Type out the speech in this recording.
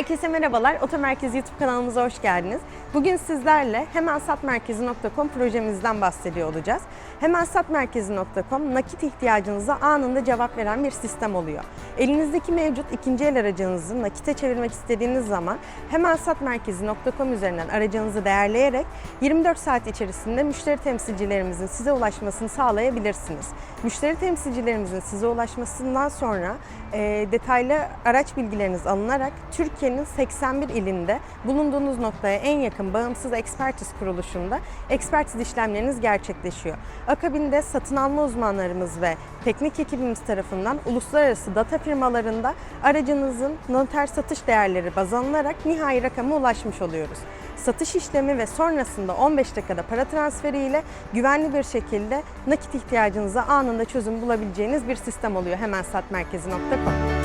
Herkese merhabalar. Otomerkez YouTube kanalımıza hoş geldiniz. Bugün sizlerle hemensatmerkezi.com projemizden bahsediyor olacağız. Hemensatmerkezi.com nakit ihtiyacınıza anında cevap veren bir sistem oluyor. Elinizdeki mevcut ikinci el aracınızı nakite çevirmek istediğiniz zaman hemensatmerkezi.com üzerinden aracınızı değerleyerek 24 saat içerisinde müşteri temsilcilerimizin size ulaşmasını sağlayabilirsiniz. Müşteri temsilcilerimizin size ulaşmasından sonra e, detaylı araç bilgileriniz alınarak Türkiye'nin 81 ilinde bulunduğunuz noktaya en yakın bağımsız ekspertiz kuruluşunda ekspertiz işlemleriniz gerçekleşiyor. Akabinde satın alma uzmanlarımız ve teknik ekibimiz tarafından uluslararası data firmalarında aracınızın noter satış değerleri baz alınarak nihai rakama ulaşmış oluyoruz. Satış işlemi ve sonrasında 15 dakikada para transferi ile güvenli bir şekilde nakit ihtiyacınıza anında çözüm bulabileceğiniz bir sistem oluyor hemen satmerkezi.com.